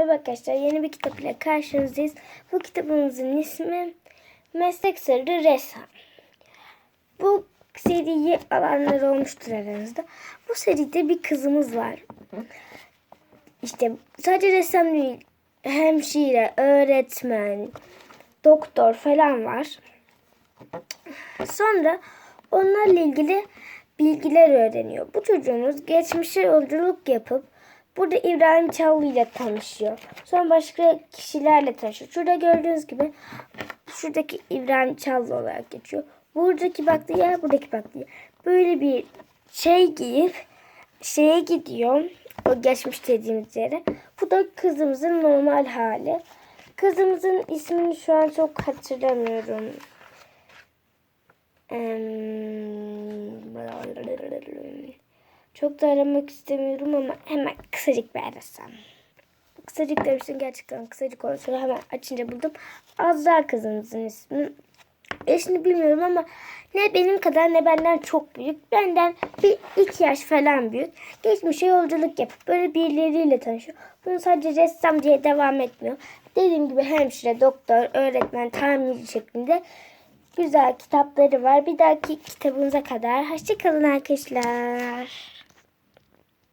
Merhaba arkadaşlar yeni bir kitap ile karşınızdayız. Bu kitabımızın ismi Meslek Sırrı Ressam. Bu seriyi alanlar olmuştur aranızda. Bu seride bir kızımız var. İşte sadece ressam değil, hemşire, öğretmen, doktor falan var. Sonra onlarla ilgili bilgiler öğreniyor. Bu çocuğumuz geçmişe yolculuk yapıp burada İbrahim Çallı ile tanışıyor. Sonra başka kişilerle tanışıyor. Şurada gördüğünüz gibi şuradaki İbrahim Çallı olarak geçiyor. Buradaki baktığı yer buradaki baktığı yer. Böyle bir şey giyip şeye gidiyor. O geçmiş dediğimiz yere. Bu da kızımızın normal hali. Kızımızın ismini şu an çok hatırlamıyorum. Em, Çok da aramak istemiyorum ama hemen kısacık bir arasam. Kısacık demiştim gerçekten kısacık olsa hemen açınca buldum. Azra kızımızın ismi. Yaşını bilmiyorum ama ne benim kadar ne benden çok büyük. Benden bir iki yaş falan büyük. Geçmişe yolculuk yapıp böyle birileriyle tanışıyor. Bunu sadece ressam diye devam etmiyor. Dediğim gibi hemşire, doktor, öğretmen, tamirci şeklinde güzel kitapları var. Bir dahaki kitabımıza kadar hoşçakalın arkadaşlar.